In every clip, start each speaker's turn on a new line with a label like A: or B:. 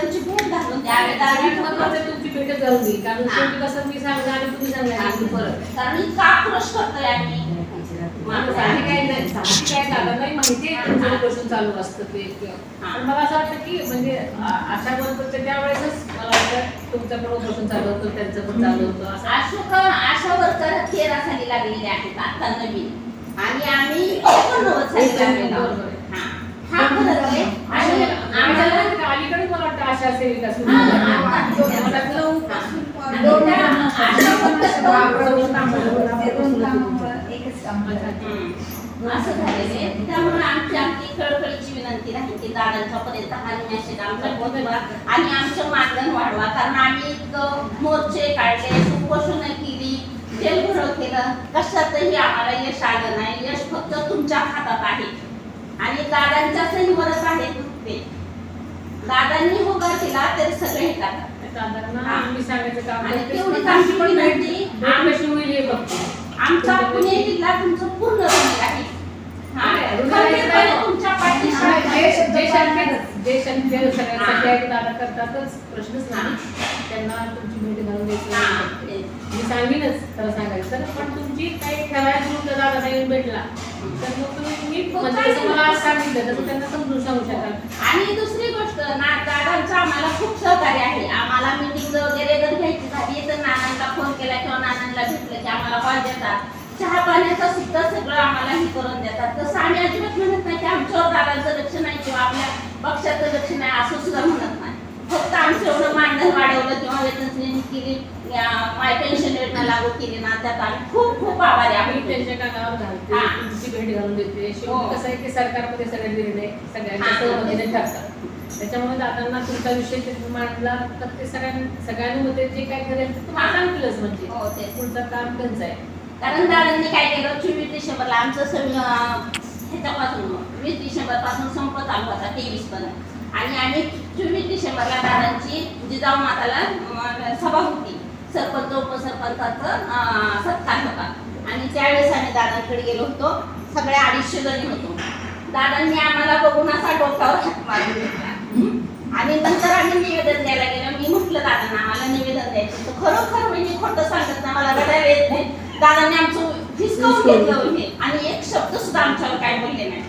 A: दादांची भेट घालून
B: महत्वाचं तुमची भेट दे. कारण
A: हा.
B: शेवटी कसं मी सांगणार आणि तुम्ही सांगणार आणि परत.
A: कारण इतका आक्रोश करतोय आम्ही
B: माणूस आहे काय नाही. सांगते काय दादा नाही माहिती आहे. तुमचं उपोषण चालू असतं ते. पण मला असं वाटतं की म्हणजे अशा बरोबर त्यावेळेसच मला वाटतं तुमचं पण चालू होतं त्यांचं पण चालू होतं. असं.
A: अशोक आशा वर्कर तेरा साली लागलेले आहेत आता नवीन. आणि आम्ही एकोणनव्वद साली लागलेलो. हा. हा आहे. आणि आम्हाला
B: आशा सेविका सुरू.
A: असं झालेलं त्यामुळे आमची विनंती राहील की दादांच्यापर्यंत हा मेसेज आमचा पोहोचवा आणि आमचं मानधन वाढवा. कारण आम्ही इतकं मोर्चे काढले उपोषण केली जेलभरो केलं. कशातही आम्हाला यश आलं नाही. यश फक्त तुमच्या हातात आहे. आणि दादांच्या सहीवरच आहे ते दादांनी होकार केला तरी सगळे हे हा.
B: मी सांगायचं काम
A: आणि
B: करते.
A: तेवढी
B: आमची पण होईल हे बघते
A: आमचा जिल्हा तुमचं पूर्ण ऋणी आहे हा.
B: ऋणी आहे.
A: खंबीरपणे तुमच्या पाठीशी आहे.
B: जे जे सगळ्यांसाठी दादा करतातच प्रश्नच नाही त्यांना तुमची भेट घालून द्यायची
A: हा.
B: मी सांगेनच खरं सांगायचं पण तुमची काही ठराविक ग्रुप जर दादा नाही भेटला तर मग तुम्ही म्हणजे जसं मला आज सांगितलं तसं त्यांना समजून सांगू शकाल
A: आणि दुसरी गोष्ट ना दादांचं आम्हाला खूप सहकार्य आहे आम्हाला मीटिंग वगैरे जर घ्यायची झाली तर नानांना फोन केला किंवा भेटलं की आम्हाला पाच देतात. चहा पाण्याचं सुद्धा सगळं आम्हाला हे करून देतात. तसं आम्ही अजिबात म्हणत नाही की आमच्यावर दादांचं लक्ष नाही किंवा आपल्या पक्षाचं लक्ष नाही असं सुद्धा म्हणत नाही फक्त आमचं एवढं मानधन वाढवलं किंवा वेतन श्रेणी केली. या माय पेन्शन योजना लागू केली ना त्यात आम्ही खूप खूप आभारी
B: आम्ही त्यांच्या कानावर घालते.
A: हा.
B: तुमची भेट घालून देते.
A: हो.
B: शेवटी कसं आहे की सरकारमध्ये सगळे निर्णय सगळ्यांच्या
A: हा.
B: सहमतीने ठरतात. त्याच्यामुळे दादांना तुमचा विषय मांडला. तर ते सगळ्यां सगळ्यांमध्ये जे काय करेल ते तुम्हाला. सांगतीलच म्हणजे.
A: हो तेच.
B: पुढचं काम त्यांचं आहे.
A: कारण दादांनी काय केलं? चोवीस डिसेंबरला आमचं सगळं ह्याच्यापासून वीस डिसेंबरपासून संप चालू होता तेवीस पर्यंत. आणि आम्ही चोवीस डिसेंबरला दादांची जिजाऊ माताला सभा होती. सरपंच उपसरपंचाचं सत्कार होता. आणि त्यावेळेस आम्ही दादांकडे गेलो होतो. सगळे अडीचशे जणी होतो. दादांनी आम्हाला बघून असा डोक्यावर हात हम्म. आणि नंतर आम्ही निवेदन द्यायला गेलो. मी म्हटलं दादांना आम्हाला निवेदन द्यायचं तर खरोखर म्हणजे खोटं सांगत ना मला रडायला येत नाही. दादांनी आमचं हिसकावून घेतलं हे आणि एक शब्द सुद्धा आमच्यावर काय बोलले नाही.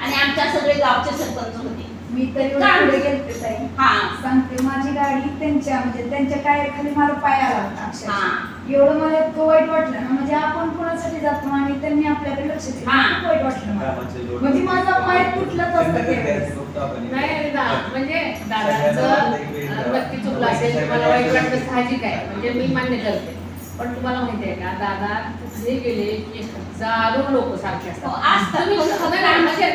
A: आणि आमच्या सगळे गावचे सरपंच होते.
C: मी तरी? पुढे गेलते ताई.
A: हा.
C: सांगते माझी गाडी त्यांच्या म्हणजे त्यांच्या टायरखाली मला पाय आला होता
A: हा.
C: अक्षरशः एवढं मला इतकं वाईट वाटलं ना म्हणजे आपण कोणासाठी जातो आणि त्यांनी आपल्याकडे लक्ष दिलं.
A: हा.
C: खूप वाईट वाटलं मला. म्हणजे माझा पाय तुटलाच असतं त्यावेळेस.
B: नाही म्हणजे दादांचं नक्की चुकलं असेल तुम्हाला वाईट वाटतं साहजिक आहे. म्हणजे मी मान्य करते. पण तुम्हाला माहिती आहे का दादा कुठे गेले की हजारो लोक सारखे
A: हो,
B: असतात.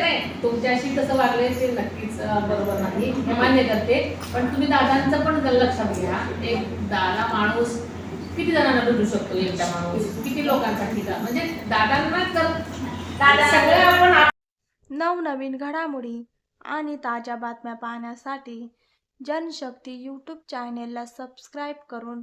B: नाही. तुमच्याशी कसं वागले ते नक्कीच बरोबर नाही. हे मान्य करते. पण तुम्ही दादांचं पण लक्षात घ्या एक दादा माणूस किती जणांना भेटू शकतो एकटा माणूस? किती लोकांसाठी का म्हणजे दादांना तर
A: दादा-
B: सगळे आपण
D: नवनवीन घडामोडी आणि ताज्या बातम्या पाहण्यासाठी जनशक्ती यूट्यूब चॅनेलला सबस्क्राईब करून